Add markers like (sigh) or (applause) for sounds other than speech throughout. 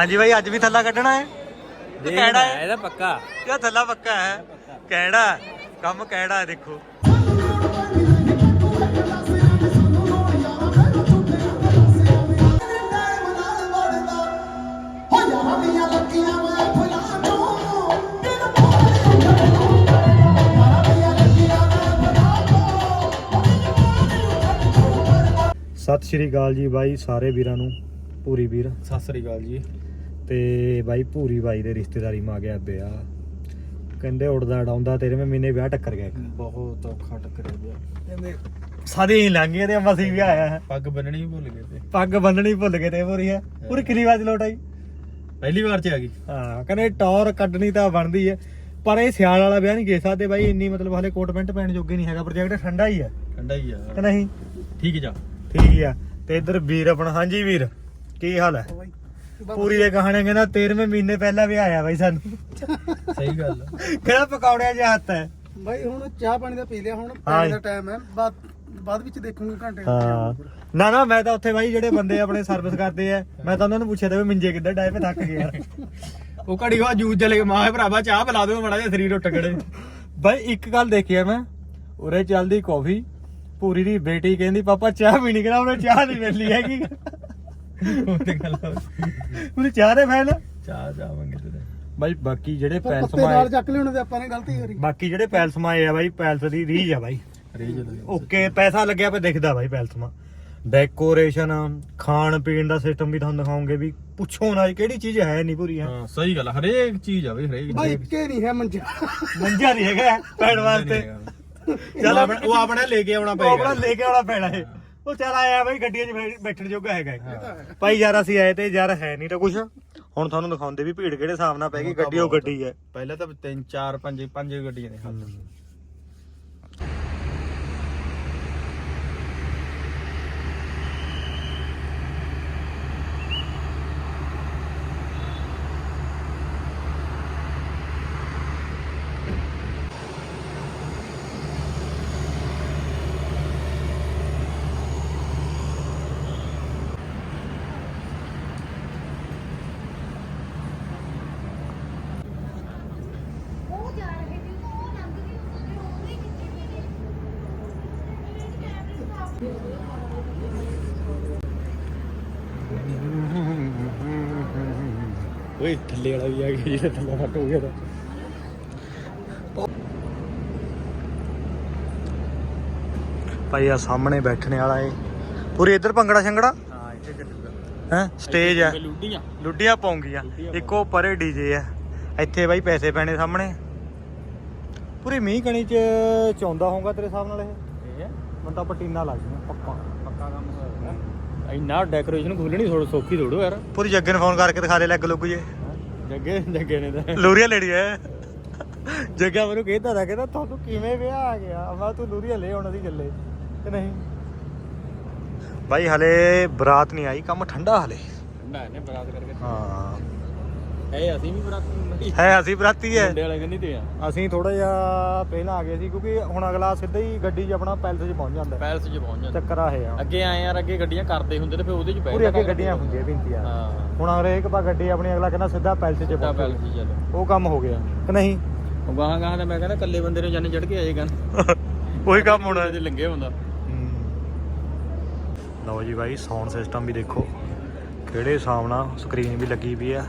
ਹਾਂਜੀ ਬਾਈ ਅੱਜ ਵੀ ਥੱਲਾ ਕੱਢਣਾ ਹੈ? ਤੇ ਕਿਹੜਾ ਹੈ? ਇਹਦਾ ਪੱਕਾ। ਇਹ ਥੱਲਾ ਪੱਕਾ ਹੈ? ਕਿਹੜਾ? ਕੰਮ ਕਿਹੜਾ ਹੈ ਦੇਖੋ। ਸਤਿ ਸ਼੍ਰੀ ਅਕਾਲ ਜੀ ਬਾਈ ਸਾਰੇ ਵੀਰਾਂ ਨੂੰ ਪੂਰੀ ਵੀਰ। ਸਤਿ ਸ੍ਰੀ ਅਕਾਲ ਜੀ। ਤੇ ਬਾਈ ਭੂਰੀ ਬਾਈ ਦੇ ਰਿਸ਼ਤੇਦਾਰੀ ਮਾ ਗਿਆ ਵਿਆਹ ਕਹਿੰਦੇ ਉੜਦਾ ਡਾਉਂਦਾ ਤੇਰੇ ਮੈਂ ਮਹੀਨੇ ਵਿਆਹ ਟੱਕਰ ਗਿਆ ਇੱਕ। ਬਹੁਤ ਔਖਾ ਟੱਕਰਿਆ ਗਿਆ ਕਹਿੰਦੇ ਸਾਦੇ ਹੀ ਲੰਘ ਗਏ ਤੇ ਮਸੀਂ ਵੀ ਆਇਆ ਹੈ ਪੱਗ ਬੰਨਣੀ ਭੁੱਲ ਗਏ ਤੇ। ਪੱਗ ਬੰਨਣੀ ਭੁੱਲ ਗਏ ਤੇ ਪੂਰੀ ਹੈ। ਪੂਰੀ ਕਿੰਨੀ ਵਾਰ ਲੋਟ ਆਈ? ਪਹਿਲੀ ਵਾਰ ਚ ਆ ਗਈ। ਹਾਂ ਕਹਿੰਦੇ ਟੌਰ ਕੱਢਣੀ ਤਾਂ ਬਣਦੀ ਹੈ ਪਰ ਇਹ ਸਿਆਲ ਵਾਲਾ ਵਿਆਹ ਨਹੀਂ ਗੇ ਸਕਦੇ ਬਾਈ ਇੰਨੀ ਮਤਲਬ ਹਲੇ ਕੋਟ ਪੈਂਟ ਪੈਣ ਜੋਗੇ ਨਹੀਂ ਹੈਗਾ ਪ੍ਰੋਜੈਕਟ ਠੰਡਾ ਹੀ ਹੈ ਠੰਡਾ ਹੀ ਕਿ ਆ ਨਹੀਂ? ਠੀਕ ਜਾ। ਠੀਕ ਆ। ਤੇ ਇੱਧਰ ਵੀਰ ਆਪਣਾ ਹਾਂਜੀ ਵੀਰ ਕੀ ਹਾਲ ਹੈ? ਪੂਰੀ ਦੇ ਕਹਾਣੀ ਕਹਿੰਦਾ 13ਵੇਂ ਮਹੀਨੇ ਪਹਿਲਾਂ ਵਿਆਹ ਆਇਆ ਬਾਈ ਸਾਨੂੰ। ਸਹੀ ਗੱਲ ਆ। ਕਿਹੜਾ ਪਕੌੜਿਆਂ 'ਚ ਹੱਥ ਹੈ। ਭਾਈ ਹੁਣ ਚਾਹ ਪਾਣੀ ਦਾ ਪੀ ਲਿਆ ਹੁਣ ਪਾਣੀ। ਦਾ ਟਾਈਮ ਹੈ। ਬਾਅਦ ਬਾਅਦ ਵਿੱਚ ਦੇਖੂਗੇ ਘੰਟੇ ਹਾਂ। ਨਾ ਨਾ ਮੈਂ ਤਾਂ ਉੱਥੇ ਬਾਈ ਜਿਹੜੇ ਬੰਦੇ ਆਪਣੇ ਸਰਵਿਸ ਕਰਦੇ ਆ ਮੈਂ ਤਾਂ ਉਹਨਾਂ ਨੂੰ ਪੁੱਛਿਆ ਤਾਂ ਵੀ ਮਿੰਜੇ ਕਿੱਧਰ ਡਾਏ ਪੇ ਥੱਕ ਗਏ ਯਾਰ ਉਹ ਘੜੀ ਵਾ ਜੂਸ ਚਲੇ ਕੇ ਮਾਂ ਭਰਾਵਾ ਚਾਹ ਪਿਲਾ ਦਿਓ ਮੜਾ ਜਿਹਾ ਸਰੀਰ ਉੱਟ ਖੜੇ। ਬਾਈ ਇੱਕ ਗੱਲ ਦੇਖਿਆ ਮੈਂ ਉਰੇ ਚੱਲਦੀ ਕਾਫੀ ਪੂਰੀ ਦੀ ਬੇਟੀ ਕਹਿੰਦੀ ਪਾਪਾ ਚਾਹ ਵੀ ਨਹੀਂ ਕਰਾ ਉਹਨੇ ਚਾਹ ਨਹੀਂ ਮਿਲਣੀ ਹੈਗੀ। ਉਹ ਤੇ ਗੱਲ ਆ। ਉਹਨੇ ਚਾਹ ਦੇ ਫੈਨ? ਚਾਹ ਚਾਵਾਂਗੇ ਤੇ ਬਾਈ ਬਾਕੀ ਜਿਹੜੇ ਪੈਲਸ ਪੱਤੇ ਨਾਲ ਮਾਏ ਚੱਕ ਲਿਓਣੇ ਤੇ ਆਪਾਂ ਨੇ ਗਲਤੀ ਕਰੀ। ਬਾਕੀ ਜਿਹੜੇ ਪੈਲਸ ਮਾਏ ਆ ਬਾਈ ਪੈਲਸ ਦੀ ਰੀਜ ਆ ਬਾਈ। ਰੇ ਜਦੋਂ ਓਕੇ ਪੈਸਾ ਲੱਗਿਆ ਪੇ ਦਿਖਦਾ ਬਾਈ ਪੈਲਸ ਮਾ। ਡੈਕੋਰੇਸ਼ਨ ਖਾਣ ਪੀਣ ਦਾ ਸਿਸਟਮ ਵੀ ਤੁਹਾਨੂੰ ਦਿਖਾਉਂਗੇ ਵੀ ਪੁੱਛੋ ਨਾ ਜੀ, ਕਿਹੜੀ ਚੀਜ਼ ਹੈ ਨਹੀਂ ਪੂਰੀ ਹੈ? ਹਾਂ ਸਹੀ ਗੱਲ ਆ, ਹਰੇਕ ਚੀਜ਼ ਆ ਬਈ ਹਰੇਕ ਭਾਈ। ਇੱਕੇ ਨਹੀਂ ਹੈ ਮੰਜਾ। ਮੰਜਾ ਨਹੀਂ ਹੈਗਾ ਪੈਣ ਵਾਸਤੇ। ਚੱਲ ਆਪਣਾ- ਉਹ ਆਪਣਾ ਲੈ ਕੇ ਆਉਣਾ ਉਹ ਆਪਣਾ ਪਏਗਾ ਲੈ ਕੇ ਆਉਣਾ ਪੈਣਾ ਹੈ ਉਹ ਚੱਲ ਆਇਆ ਬਾਈ ਗੱਡੀਆਂ 'ਚ ਬੈ- ਬੈਠਣ ਜੋਗਾ ਹੈਗਾ ਇੱਕ। ਭਾਈ ਯਾਰ ਅਸੀਂ ਆਏ ਤੇ ਯਾਰ ਹੈ ਨਹੀਂ ਤਾਂ ਕੁਛ। ਹੁਣ ਤੁਹਾਨੂੰ ਦਿਖਾਉਂਦੇ ਵੀ ਭੀੜ ਕਿਹੜੇ ਹਿਸਾਬ ਨਾਲ ਪੈ ਗਈ ਗੱਡੀ ਉਹ ਗੱਡੀ ਹੈ। ਪਹਿਲਾਂ ਤਾਂ ਤਿੰਨ ਚਾਰ ਪੰਜ ਪੰਜ ਗੱਡੀਆਂ ਨੇ ਹੱਥ ਉਹ ਜਾ ਰਹੇ ਸੀ ਉਹ ਲੰਘ ਗਈ ਉਹਨੇ ਉਹ ਵੀ ਕਿੱਥੇ ਗਏ ਓਏ ਥੱਲੇ ਵਾਲਾ ਵੀ ਆ ਗਿਆ ਜਿਹੜਾ ਥੱਲੇ ਫਟ ਹੋ ਗਿਆ ਤਾਂ। ਭਾਈ ਆ ਸਾਹਮਣੇ ਬੈਠਣੇ ਵਾਲਾ ਏ। ਪੂਰੀ ਇੱਧਰ ਭੰਗੜਾ ਛੰਗੜਾ? ਹਾਂ ਇੱਥੇ ਚੱਲੂਗਾ ਹੈ ਸਟੇਜ ਹੈ ਲੁੱਡੀਆਂ। ਲੁੱਡੀਆਂ ਪਾਉਂਗੀਆਂ। ਇੱਕੋ ਪਰੇ ਡੀਜੇ ਆ। ਇੱਥੇ ਬਾਈ ਪੈਸੇ ਪੈਣੇ ਸਾਹਮਣੇ। ਪੂਰੀ ਮੀਂਹ ਕਣੀ ਚ ਚੌਂਦਾ ਹੋਊਗਾ ਤੇਰੇ ਹਿਸਾਬ ਨਾਲ ਇਹ? ਇਹ? ਮੈਨੂੰ ਤਾਂ ਪਟੀਨਾ ਲੱਗ ਜੂਗਾ ਪੱਕਾ। ਪੱਕਾ ਕੰਮ ਹੋਇਆ। ਇੰਨਾ ਡੈਕੋਰੇਸ਼ਨ ਖੋਲਣੀ ਥੋੜਾ ਸੌਖੀ ਥੋੜੋ ਯਾਰ। ਪੂਰੀ ਜੱਗੇ ਨੂੰ ਫੋਨ ਕਰਕੇ ਦਿਖਾ ਦੇ ਲੱਗ ਲੁੱਗ ਜੇ। ਜੱਗੇ ਜੱਗੇ ਨੇ ਤਾਂ। ਲੂਰੀਆ ਲੈਣੀ ਐ ਜੱਗਾ ਮੈਨੂੰ ਕਹਿੰਦਾ ਤਾਂ ਕਹਿੰਦਾ ਤੁਹਾਨੂੰ ਕਿਵੇਂ ਵਿਆਹ ਆ ਗਿਆ? ਮੈਂ ਤੂੰ ਲੂਰੀਆ ਲੈ ਆਉਣਾ ਦੀ ਚੱਲੇ ਕਿ ਨਹੀਂ? ਬਾਈ ਹਲੇ ਬਰਾਤ ਨਹੀਂ ਆਈ ਕੰਮ ਠੰਡਾ ਹਲੇ। ਠੰਡਾ ਨੇ ਬਰਾਤ ਕਰਕੇ। ਹਾਂ। ਹੈ ਅਸੀਂ ਵੀ ਬਰਾਤ ਹੈ ਅਸੀਂ ਬਰਾਤੀ ਐ ਮੁੰਡੇ ਵਾਲੇ ਕਹਿੰਦੀ ਤੇ ਆ। ਅਸੀਂ ਥੋੜਾ ਜਿਹਾ ਪਹਿਲਾਂ ਆ ਗਏ ਸੀ ਕਿਉਂਕਿ ਹੁਣ ਅਗਲਾ ਸਿੱਧਾ ਹੀ ਗੱਡੀ 'ਚ ਆਪਣਾ ਪੈਲਸ 'ਚ ਪਹੁੰਚ ਜਾਂਦਾ। ਪੈਲਸ 'ਚ ਪਹੁੰਚ ਜਾਂਦੇ। ਚੱਕਰ ਆ ਇਹ ਆ। ਅੱਗੇ ਆਏ ਯਾਰ ਅੱਗੇ ਗੱਡੀਆਂ ਕਰਦੇ ਹੁੰਦੇ ਤੇ ਫਿਰ ਉਹਦੇ 'ਚ ਪੈ ਪੂਰੀ ਅੱਗੇ ਗੱਡੀਆਂ ਹੁੰਦੀਆਂ ਬਿੰਤੀਆਂ। ਹਾਂ। ਹੁਣ ਹਰੇਕ ਪਾ ਗੱਡੀ ਆਪਣੀ ਅਗਲਾ ਕਹਿੰਦਾ ਸਿੱਧਾ ਪੈਲਸ 'ਚ ਸਿੱਧਾ ਪੈਲਸ 'ਚ ਚੱਲ। ਉਹ ਕੰਮ ਹੋ ਗਿਆ। ਕਿ ਨਹੀਂ? ਗਾਹਾਂ ਗਾਹਾਂ ਦਾ ਮੈਂ ਕਹਿੰਦਾ ਇਕੱਲੇ ਬੰਦੇ ਨੂੰ ਜਾਨੇ ਚੜ ਕੇ ਆਏਗਾ (laughs) ਉਹੀ ਕੰਮ ਹੋਣਾ। ਤੇ ਲੰਗੇ ਹੁੰਦਾ। ਲਓ ਜੀ ਬਾਈ ਸਾਊਂਡ ਸਿਸਟਮ ਵੀ ਦੇਖੋ। ਕਿਹੜੇ ਨਾਲ ਸਕਰੀਨ ਵੀ ਲੱਗੀ ਵੀ ਆ।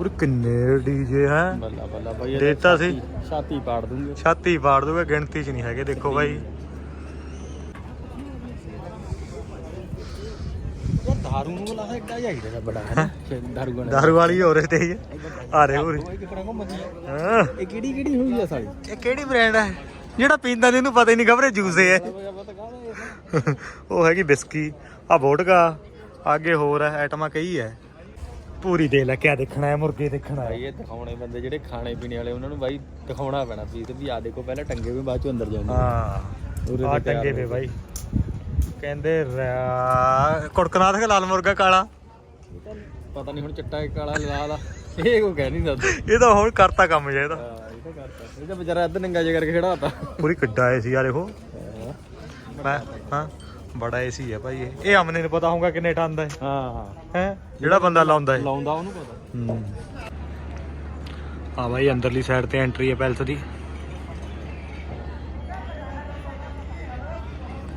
ਪੂਰੇ ਕਿੰਨੇ ਡੀਜੇ ਹੈ? ਬੱਲਾ ਬੱਲਾ ਬਾਈ ਇਹ ਦੇਤਾ ਸੀ। ਛਾਤੀ- ਛਾਤੀ ਪਾੜ ਦੂੰਗੇ ਛਾਤੀ ਪਾੜ ਦੂਗਾ ਗਿਣਤੀ 'ਚ ਨਹੀਂ ਹੈਗੇ ਦੇਖੋ ਬਾਈ। ਦਾਰੂ ਨੂੰ ਲਾ ਇੱਡਾ ਜਾਈਦਾ ਦਾ ਬੜਾ ਹੈ? ਦਾਰੂ ਗਣਾ ਦਾਰੂ ਵਾਲੀ ਹੋ ਰਹੇ ਤੇ ਹੀ ਆ ਰਹੇ ਪੂਰੀ ਉਹ ਕਿਹੜਾ ਘੁੰਮਦੀ ਆ ਹਾਂ। ਇਹ ਕਿਹੜੀ ਕਿਹੜੀ ਹੋਈ ਆ ਸਾਲੀ? ਇਹ ਕਿਹੜੀ ਬ੍ਰਾਂਡ ਹੈ ਜਿਹੜਾ ਪੀਂਦਾ ਨਹੀਂ ਉਹਨੂੰ ਪਤਾ ਹੀ ਨਹੀਂ ਖਬਰੇ ਜੂਸ ਹੈ ਪਤਾ ਕਾਹਦਾ ਉਹ ਹੈਗੀ ਬਿਸਕੀ ਆ ਵੋਡਕਾ ਅੱਗੇ ਹੋਰ ਹੈ ਆਈਟਮਾਂ ਕਈ ਹੈ। ਪੂਰੀ ਦੇ ਲੈ ਕਿਆ ਦੇਖਣਾ ਹੈ ਮੁਰਗੇ ਦੇਖਣਾ ਭਾਈ ਹੈ ਇਹ ਦਿਖਾਉਣੇ ਬੰਦੇ ਜਿਹੜੇ ਖਾਣੇ ਪੀਣੇ ਵਾਲੇ ਉਹਨਾਂ ਨੂੰ ਬਾਈ ਦਿਖਾਉਣਾ ਪੈਣਾ ਪੀਸ ਵੀ ਆ ਦੇਖੋ ਪਹਿਲਾਂ ਟੰਗੇ ਵੀ ਬਾਅਦ ਚ ਅੰਦਰ ਜਾਂਦੇ ਹਾਂ ਆ ਟੰਗੇ ਵੇ। ਬਾਈ। ਕਹਿੰਦੇ ਕੁੜਕਨਾਥ ਕੇ ਲਾਲ ਮੁਰਗਾ ਕਾਲਾ? ਪਤਾ ਨਹੀਂ ਹੁਣ ਚਿੱਟਾ ਕਾਲਾ ਲਾਲ ਆ। ਇਹ ਕੋ ਕਹਿ ਨਹੀਂ ਸਕਦਾ। ਇਹ ਤਾਂ ਹੁਣ ਕਰਤਾ ਕੰਮ ਜੇ ਇਹਦਾ ਹਾਂ ਇਹ ਤਾਂ ਕਰਤਾ। ਇਹ ਤਾਂ ਵਿਚਾਰਾ ਅੱਧ ਨੰਗਾ ਜਿਹਾ ਕਰਕੇ ਖੜਾ ਹੁੰਦਾ ਪੂਰੀ ਕਿੱਡਾ ਆਏ ਸੀ ਯਾਰ ਇਹੋ। ਮੈਂ ਹਾਂ। ਬੜਾ ਏਸੀ ਹੈ ਭਾਈ ਇਹ। ਇਹ ਅਮਨੇ ਨੂੰ ਪਤਾ ਹੋਊਗਾ ਕਿੰਨੇ ਟਨ ਦਾ ਹੈ ਹਾਂ ਹਾਂ। ਹੈ? ਜਿਹੜਾ ਬੰਦਾ ਲਾਉਂਦਾ ਹੈ ਲਾਉਂਦਾ ਉਹਨੂੰ ਪਤਾ। ਹੂੰ। ਆ ਭਾਈ ਅੰਦਰਲੀ ਸਾਈਡ ਤੇ ਐਂਟਰੀ ਹੈ ਪੈਲਸ ਦੀ।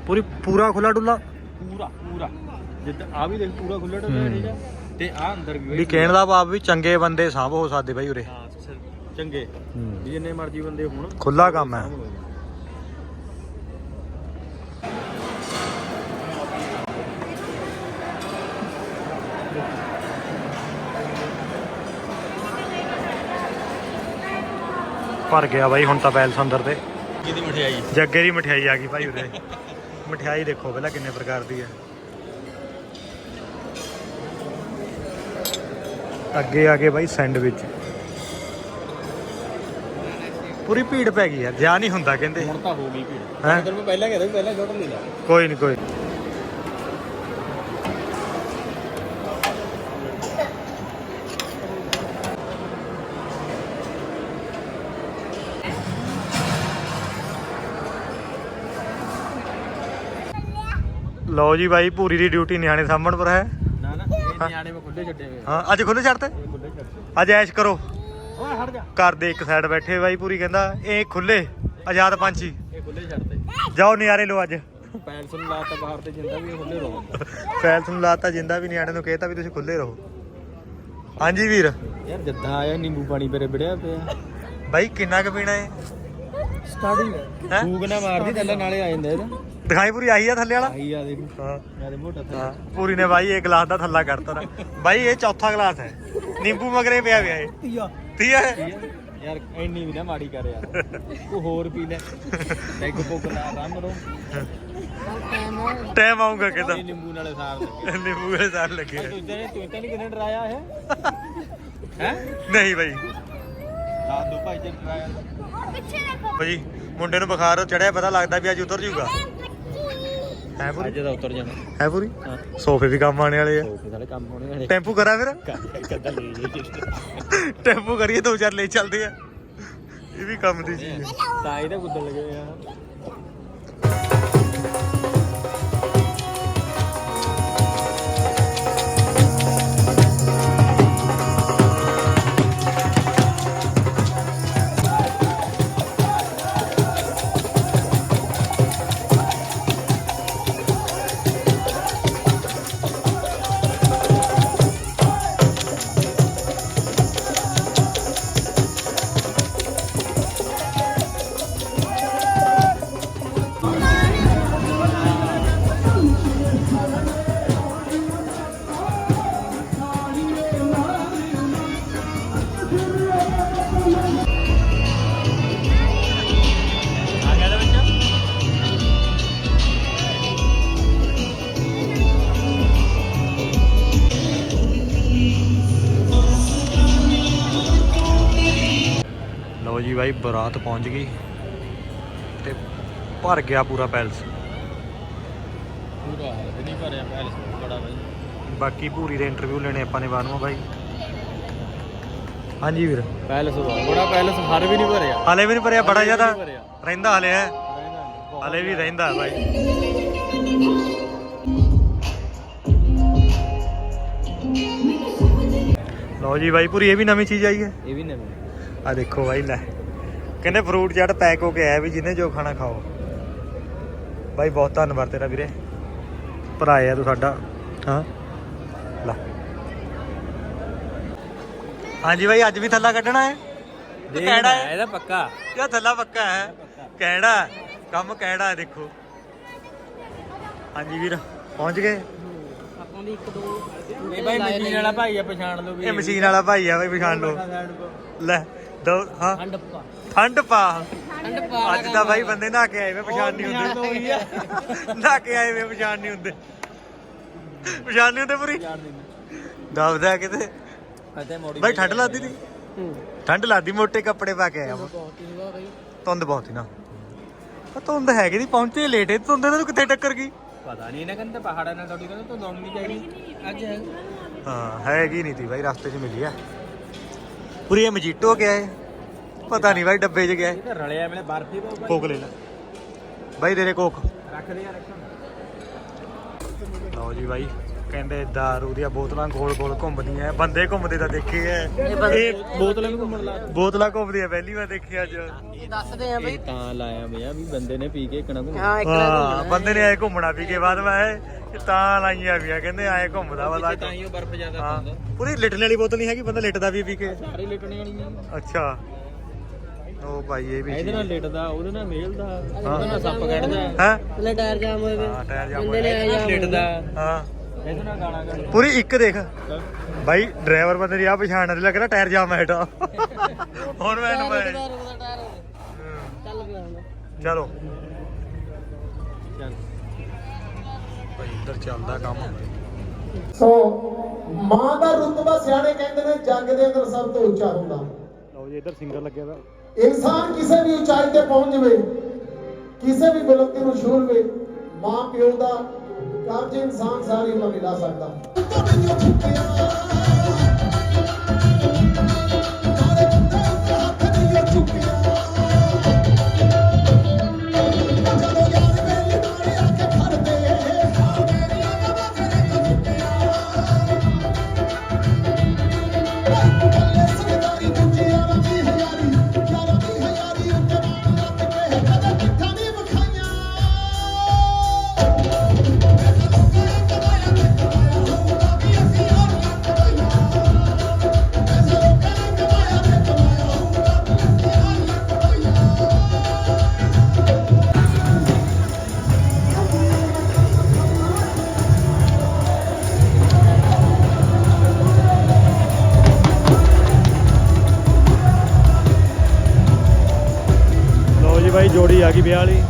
ਪੂਰੀ ਪੂਰਾ ਖੁੱਲਾ ਡੁੱਲਾ? ਪੂਰਾ ਪੂਰਾ। ਜਿੱਦਾਂ ਆ ਵੀ ਦੇਖ ਪੂਰਾ ਖੁੱਲ੍ਹਾ ਡੁੱਲਾ ਠੀਕ ਆ। ਤੇ ਆ ਅੰਦਰ ਵੀ ਵੀ ਕਹਿਣ ਦਾ ਭਾਵ ਵੀ ਚੰਗੇ ਬੰਦੇ ਸਭ ਹੋ ਸਕਦੇ ਭਾਈ ਉਰੇ। ਹਾਂ ਸ- ਚੰਗੇ। ਵੀ ਜਿੰਨੇ ਮਰਜ਼ੀ ਬੰਦੇ ਹੋਣ। ਖੁੱਲਾ ਕੰਮ ਹੈ ਭਰ ਗਿਆ ਬਾਈ ਹੁਣ ਤਾਂ ਪੈਲਸ ਅੰਦਰ ਤੇ। ਜਿਹਦੀ ਮਠਿਆਈ। ਜੱਗੇ ਦੀ ਮਠਿਆਈ ਆ ਗਈ ਭਾਈ ਉਰੇ। (laughs) ਮਠਿਆਈ ਦੇਖੋ ਪਹਿਲਾਂ ਕਿੰਨੇ ਪ੍ਰਕਾਰ ਦੀ ਹੈ ਅੱਗੇ ਆ ਗਏ ਬਾਈ ਸੈਂਡਵਿਚ। ਪੂਰੀ ਭੀੜ ਪੈ ਗਈ ਯਾਰ ਜਾ ਨਹੀਂ ਹੁੰਦਾ ਕਹਿੰਦੇ। ਹੁਣ ਤਾਂ ਹੋ ਗਈ ਭੀੜ। ਹੈਂ? ਮੈਂ ਪਹਿਲਾਂ ਕਹਿੰਦਾ ਪਹਿਲਾਂ ਛੋਟ ਲੈ ਲਾ। ਕੋਈ ਨਹੀਂ ਕੋਈ ਲਓ ਜੀ ਬਾਈ ਪੂਰੀ ਦੀ ਡਿਊਟੀ ਨਿਆਣੇ ਸਾਂਭਣ ਪਰ ਹੈ। ਨਾ ਨਾ ਇਹ ਨਿਆਣੇ ਮੈਂ ਖੁੱਲੇ ਛੱਡੇ ਹੋਏ ਹਾਂ ਅੱਜ ਖੁੱਲੇ ਛੱਡਤੇ? ਖੁੱਲੇ ਅੱਜ ਐਸ਼ ਕਰੋ। ਓਏ ਹਟ ਜਾ। ਘਰ ਦੇ ਇੱਕ ਸਾਈਡ ਬੈਠੇ ਬਾਈ ਪੂਰੀ ਕਹਿੰਦਾ ਇਹ ਖੁੱਲੇ ਆਜ਼ਾਦ ਪੰਛੀ। ਇਹ ਖੁੱਲੇ ਛੱਡਦੇ ਜਾਓ ਨਿਆਰੇ ਲਓ ਅੱਜ। ਪੈਲਸ ਨੂੰ ਲਾਤਾ ਬਾਹਰ ਤੇ ਜਿੰਦਾ ਵੀ ਖੁੱਲੇ ਰਹੋ। ਪੈਲਸ ਨੂੰ ਲਾਤਾ ਜਿੰਦਾ ਵੀ ਨਿਆਣੇ ਨੂੰ ਕਹਿਤਾ ਵੀ ਤੁਸੀਂ ਖੁੱਲੇ ਰਹੋ। ਹਾਂਜੀ ਵੀਰ। ਯਾਰ ਜਿੱਦਾਂ ਆਇਆ ਨਿੰਬੂ ਪਾਣੀ ਮੇਰੇ ਵਿੜਿਆ ਪਿਆ। ਬਾਈ ਕਿੰਨਾ ਕੁ ਪੀਣਾ ਏ? ਸਟਾਰਟਿੰਗ ਹੈ। ਫੂਕ ਨਾ ਮਾਰਦੀ ਥੱਲੇ ਨਾਲੇ ਆ ਜਾਂਦਾ ਇਹਦਾ। ਦਿਖਾਈ ਪੂਰੀ ਆਹੀ ਆ ਥੱਲੇ ਵਾਲਾ? ਆਈ ਆ ਦੇਖ। ਹਾਂ। ਯਾਰ ਮੋਟਾ ਥੱਲੇ। ਪੂਰੀ ਨੇ ਬਾਈ ਇਹ ਗਲਾਸ ਦਾ ਥੱਲਾ ਕੱਢਤਾ ਨਾ ਬਾਈ ਇਹ ਚੌਥਾ ਗਲਾਸ ਹੈ। ਨਿੰਬੂ ਮਗਰੇ ਪਿਆ ਪਿਆ ਇਹ। ਤੀਆ ਠੀਕ ਹੈ? ਯਾਰ ਇੰਨੀ ਵੀ ਨਾ ਮਾੜੀ ਕਰ ਯਾਰ। ਤੂੰ ਹੋਰ ਪੀ ਲੈ। ਡੈਗ ਪੁੱਗ ਲਾ ਰੰਮ ਰੋ। ਟਾਈਮ ਆਉਂਗਾ ਕਿਦਾਂ ਨਿੰਬੂ ਨਾਲੇ ਸਾਰ ਲੱਗੇ। ਨਿੰਬੂ ਦੇ ਸਾਰ ਲੱਗੇ। ਤੂੰ ਇਦਾਂ ਤੂੰ ਤਾਂ ਨਹੀਂ ਕਿਨੇ ਡਰਾਇਆ ਹੈ ਹੈ? ਨਹੀਂ ਬਾਈ। ਦੱਸ ਦੋ ਭਾਈ ਜੇ ਡਰਾਇਆ। ਪਿੱਛੇ ਦੇਖੋ। ਬਾਈ ਮੁੰਡੇ ਨੂੰ ਬੁਖਾਰ ਚੜਿਆ ਪਤਾ ਲੱਗਦਾ ਵੀ ਅੱਜ ਉਤਰ ਜਾਊਗਾ। ਹੈ ਪੂਰੀ? ਅੱਜ ਦਾ ਉਤਰ ਜਾਣਾ। ਹੈ ਪੂਰੀ? ਹਾਂ। ਸੋਫੇ ਵੀ ਕੰਮ ਆਣੇ ਵਾਲੇ ਆ। ਸੋਫੇ ਸਾਡੇ ਕੰਮ ਹੋਣੇ ਵਾਲੇ ਟੈਂਪੂ ਕਰਾਂ ਫਿਰ? ਕੱਦਾ ਲੈ ਜੇ ਟੈਂਪੂ ਕਰੀਏ ਦੋ ਚਾਰ ਲੈ ਚੱਲਦੇ ਆ। ਇਹ ਵੀ ਕੰਮ ਦੀ ਚੀਜ਼। ਹੈ ਤਾਂ ਇਹਦੇ ਗੁੱਦਲ ਲੱਗੇ ਆ। ਲਓ ਜੀ ਬਾਈ ਬਰਾਤ ਪਹੁੰਚ ਗਈ ਤੇ ਭਰ ਗਿਆ ਪੂਰਾ ਪੈਲਸ। ਪੂਰਾ ਵੀ ਨਹੀਂ ਭਰਿਆ ਪੈਲਸ ਬੜਾ ਬਾਈ। ਬਾਕੀ ਪੂਰੀ ਦੇ ਇੰਟਰਵਿਊ ਲੈਣੇ ਆਪਾਂ ਨੇ ਬਾਅਦ ਨੂੰ ਬਾਈ। ਹਾਂਜੀ ਵੀਰ। ਪੈਲਸ ਬੜਾ ਪੈਲਸ ਹਰ ਵੀ ਨਹੀਂ ਭਰਿਆ। ਹਲੇ ਵੀ ਨਹੀਂ ਭਰਿਆ ਬੜਾ ਜ਼ਿਆਦਾ। ਰਹਿੰਦਾ ਹਲੇ ਹੈ। ਹਲੇ ਵੀ ਰਹਿੰਦਾ ਬਾਈ ਲਓ ਜੀ ਬਾਈ ਪੂਰੀ ਇਹ ਵੀ ਨਵੀਂ ਚੀਜ਼ ਆਈ ਹੈ। ਇਹ ਵੀ ਨਵੇਂ। ਆ ਦੇਖੋ ਬਾਈ ਲੈ। ਕਹਿੰਦੇ ਫਰੂਟ ਚਾਟ ਪੈਕ ਹੋ ਕੇ ਆਇਆ ਵੀ ਜਿਹਨੇ ਜੋ ਖਾਣਾ ਖਾਓ। ਬਾਈ ਬਹੁਤ ਧੰਨਵਾਦ ਤੇਰਾ ਵੀਰੇ। ਭਰਾ ਆ ਤੂੰ ਸਾਡਾ ਹਾਂ। ਹਾਂਜੀ ਬਾਈ ਅੱਜ ਵੀ ਥੱਲਾ ਕੱਢਣਾ ਹੈ? ਕਿਹੜਾ ਹੈ? ਇਹਦਾ ਪੱਕਾ। ਯਾ ਥੱਲਾ ਪੱਕਾ ਹੈ? ਕਿਹੜਾ? ਕੰਮ ਕਿਹੜਾ ਹੈ ਦੇਖੋ। ਹਾਂਜੀ ਵੀਰ ਪਹੁੰਚ ਗਏ? ਇਹ ਬਾਈ ਮਸ਼ੀਨ ਵਾਲਾ ਭਾਈ ਆ ਪਛਾਣ ਲਓ ਵੀ। ਇਹ ਮਸ਼ੀਨ ਵਾਲਾ ਭਾਈ ਆ ਬਾਈ ਪਛਾਣ ਲਓ। ਲੈ ਦੋ ਹਾਂ। ਠੰਡ ਪਾ। ਠੰਡ ਪਾ। ਠੰਡ ਪਾ। ਅੱਜ ਤਾਂ ਬਾਈ ਬੰਦੇ ਨਹਾ ਕੇ ਆਏ ਵੇ ਪਛਾਣ ਨਹੀਂ ਹੁੰਦੇ। (laughs) ਨਹਾ ਕੇ ਆਏ ਵੇ ਪਛਾਣ ਨਹੀਂ ਹੁੰਦੇ। ਪਛਾਣ ਨਹੀਂ ਹੁੰਦੇ ਪੂਰੀ? ਦੱਬਦਾ ਕਿਤੇ? ਮੋੜੀ ਬਾਈ ਠੰਡ ਲੱਗਦੀ ਤੀ ਠੰਡ ਲੱਗਦੀ ਮੋਟੇ ਕੱਪੜੇ ਪਾ ਕੇ ਆਇਆ ਮੈਂ ਧੁੰਦ ਬਹੁਤ ਸੀ ਨਾ। ਆ ਧੁੰਦ ਹੈਗੀ ਨਹੀਂ ਪਹੁੰਚੇ ਲੇਟੇ ਧੁੰਦ ਤੈਨੂੰ ਕਿੱਥੇ ਟੱਕਰ ਗਈ? ਪਤਾ ਨਹੀਂ ਇਹਨਾਂ ਕਹਿੰਦੇ ਪਹਾੜਾਂ ਨਾਲ ਤੁਹਾਡੀ ਕਹਿੰਦੇ ਤੂੰ ਦੌੜ ਨਹੀਂ ਚਾਹੀਦੀ। ਅੱਜ ਹੈ। ਹਾਂ ਹੈਗੀ ਨਹੀਂ ਤੀ ਬਾਈ ਰਸਤੇ 'ਚ ਮਿਲੀ ਆ। ਪੂਰੀ ਇਹ ਮਜੀਟੋ ਕਿਆ ਹੈ ਪਤਾ ਨਹੀਂ ਬਾਈ ਡੱਬੇ 'ਚ ਗਿਆ ਇਹ ਤਾਂ ਰਲਿਆ ਮੇਰੇ ਬਰਫੀ ਪਾਉ ਕੋਕ ਲੈ ਲੈ। ਬਾਈ ਤੇਰੇ ਕੋਕ। ਰੱਖ ਦੇ ਯਾਰ ਰੱਖਾਂ। ਲਓ ਜੀ ਬਾਈ। ਕਹਿੰਦੇ ਦਾਰੂ ਦੀਆਂ ਬੋਤਲਾਂ ਗੋਲ ਗੋਲ ਘੁੰਮਦੀਆਂ ਬੰਦੇ ਘੁੰਮਦੇ ਤਾਂ ਦੇਖੇ ਐ। ਇਹ ਬੋਤਲਾਂ ਨੂੰ ਘੁੰਮਣ ਲਾ ਬੋਤਲਾਂ ਘੁੰਮਦੀਆਂ ਪਹਿਲੀ ਵਾਰ ਦੇਖੀ ਅੱਜ। ਇਹ ਦੱਸਦੇ ਆ ਇਹ ਤਾਂ ਲਾਇਆ ਮੈਂ ਵੀ ਬੰਦੇ ਨੇ ਪੀ ਕੇ ਇਕਣਾ ਘੁੰਮ ਹਾਂ ਇੱਕ ਹਾਂ ਬੰਦੇ ਨੇ ਆਏ ਘੁੰਮਣਾ ਪੀ ਕੇ ਬਾਅਦ ਮੈਂ ਤਾਂ ਲਾਈਆਂ ਵੀ ਆ ਕਹਿੰਦੇ ਆਏ ਘੁੰਮਦਾ ਵਾ ਲਾ ਤਾਂ ਹੀ ਉਹ ਬਰਫ਼ ਜ਼ਿਆਦਾ ਪਾਉਂਦਾ। ਪੂਰੀ ਲਿਟਣ ਵਾਲੀ ਬੋਤਲ ਨਹੀਂ ਹੈਗੀ ਬੰਦਾ ਲਿਟਦਾ ਵੀ ਪੀ ਕੇ। ਸਾਰੇ ਲਿਟਣੇ ਵਾਲੀਆਂ ਅੱਛਾ। ਉਹ ਭਾਈ ਇਹ ਵੀ ਇਹਦੇ ਨਾਲ ਲਿਟਦਾ ਉਹਦੇ ਨਾਲ ਮੇਲਦਾ। ਉਹਦੇ ਨਾਲ ਸੱਪ ਕੱਢਦਾ। ਹੈ? ਥੱਲੇ ਟਾਇਰ ਜਾਮ ਹੋਏ ਵੇ। ਹਾਂ ਟਾਇਰ ਜਾਮ ਬੰਦੇ ਨੇ ਆਏ ਜਾਮ ਲਿਟਦਾ। ਹਾਂ। ਪੂਰੀ ਇੱਕ ਦੇਖ। ਬਾਈ ਡਰਾਈਵਰ ਬੰਦੇ ਦੀ ਆ ਪਛਾਣਨ ਦੇ ਲੱਗ ਰਿਹਾ ਟਾਇਰ ਜਾਮ ਹੈ ਹੇਠਾਂ ਹੁਣ ਮੈਂ ਚਲੋ ਚੱਲ। ਭਾਈ ਇੱਧਰ ਚੱਲਦਾ ਕੰਮ। ਸੋ ਮਾਂ ਦਾ ਰੁਤਬਾ ਸਿਆਣੇ ਕਹਿੰਦੇ ਨੇ ਜੱਗ ਦੇ ਅੰਦਰ ਸਭ ਤੋਂ ਉੱਚਾ ਹੁੰਦਾ ਲਓ ਜੀ ਇੱਧਰ ਸਿੰਗਰ ਲੱਗਿਆ ਦਾ ਇਨਸਾਨ ਕਿਸੇ ਵੀ ਉਚਾਈ ਤੇ ਪਹੁੰਚ ਜਾਵੇ ਕਿਸੇ ਵੀ ਬੁਲੰਦੀ ਨੂੰ ਛੂਹ ਲਵੇ ਮਾਂ ਪਿਓ ਦਾ ਕਰਜ਼ ਇਨਸਾਨ ਸਾਰੀ ਉਮਰ ਨਹੀਂ ਲਾ ਸਕਦਾ। ਆ ਗਈ ਵਿਆਹ ਵਾਲੀ।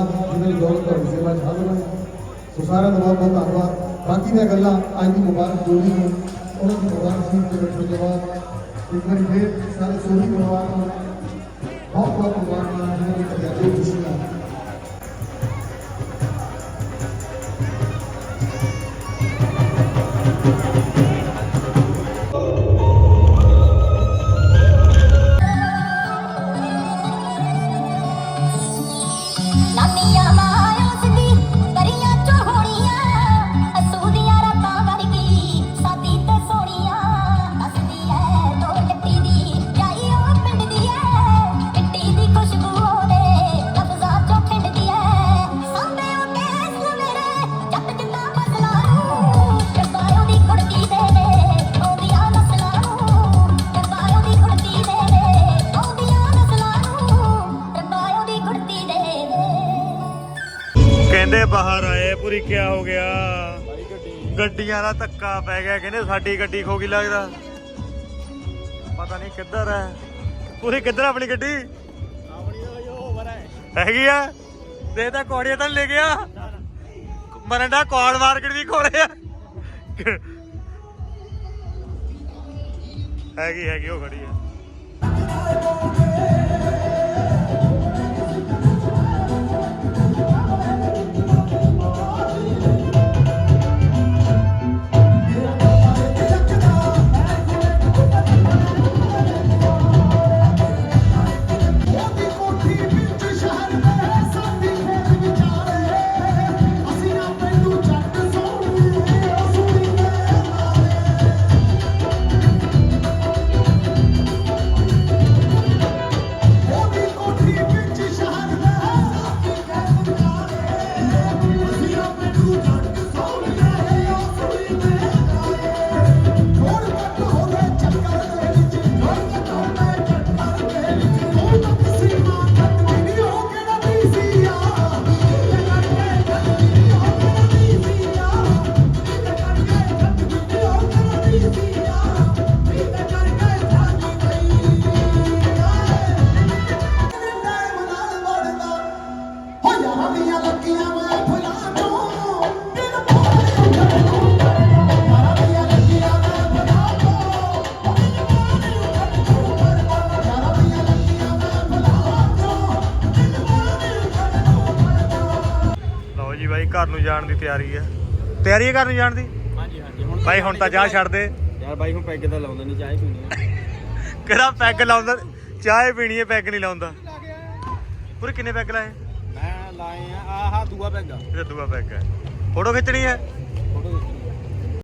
ਸਾਰਿਆਂ ਦਾ ਧੰਨਵਾਦ ਜਿਨ੍ਹਾਂ ਨੇ ਦੌਲਤ ਤੁਹਾਡੀ ਸੇਵਾ ਚ ਹਾਜ਼ਰ ਹੋਏ ਸੋ ਸਾਰਿਆਂ ਦਾ ਬਹੁਤ ਬਹੁਤ ਧੰਨਵਾਦ। ਬਾਕੀ ਦੀਆਂ ਗੱਲਾਂ ਅੱਜ ਦੀ ਮੁਬਾਰਕ ਜੋੜੀ ਨੂੰ ਉਹਨਾਂ ਦੀ ਮੁਬਾਰਕ ਸੀ ਤੇ ਬੈਠਣ ਤੋਂ ਬਾਅਦ ਇੱਕ ਵਾਰੀ ਫੇਰ ਸਾਰੇ ਸੋਹੀ ਪਰਿਵਾਰ ਨੂੰ ਬਹੁਤ ਬਹੁਤ ਮੁਬਾਰਕਾਂ ਜਿਨ੍ਹਾਂ ਦੀ ਪੰਜਾਬੀ ਖੁਸ਼ੀਆਂ ਨਾਨੀਆਂ ਬਾਹਰ ਆਏ ਪੂਰੀ ਕਿਆ ਹੋ ਗਿਆ? ਗੱਡੀਆਂ ਦਾ ਧੱਕਾ ਪੈ ਗਿਆ ਕਹਿੰਦੇ ਸਾਡੀ ਗੱਡੀ ਖੋ ਗਈ ਲੱਗਦਾ। ਪਤਾ ਨਹੀਂ ਕਿੱਧਰ ਹੈ ਪੂਰੀ ਕਿੱਧਰ ਆਪਣੀ ਗੱਡੀ? ਹੈਗੀ ਆ? ਦੇ ਤਾਂ ਕੋੜੀਆਂ ਤਾਂ ਲੈ ਗਿਆ? ਮਰੰਡਾ ਕੌੜ ਮਾਰਕੀਟ ਵੀ ਖੋਲੇ ਆ। ਹੈਗੀ ਹੈਗੀ ਉਹ ਖੜੀ ਆ। ਨੂੰ ਜਾਣ ਦੀ ਤਿਆਰੀ ਹੈ। ਤਿਆਰੀ ਹੈ ਘਰ ਨੂੰ ਜਾਣ ਦੀ? ਹਾਂਜੀ ਹਾਂਜੀ। ਹੁਣ ਬਾਈ ਹੁਣ ਤਾਂ ਜਾ ਛੱਡ ਦੇ। ਯਾਰ ਬਾਈ ਹੁਣ ਪੈਗ ਤਾਂ ਲਾਉਂਦਾ ਨਹੀਂ ਚਾਹ ਹੀ ਪੀਣੀ (laughs) ਕਿਹੜਾ ਪੈਗ ਲਾਉਂਦਾ? ਚਾਹ ਪੀਣੀ ਹੈ ਪੈਗ ਨਹੀਂ ਲਾਉਂਦਾ। ਪੂਰੇ ਕਿੰਨੇ ਪੈਗ ਲਾਏ? ਮੈਂ ਲਾਏ ਆ ਆਹ ਦੂਆ ਪੈਗ ਆ। ਇਹ ਦੂਆ ਪੈਗ ਹੈ। ਫੋਟੋ ਖਿੱਚਣੀ ਹੈ?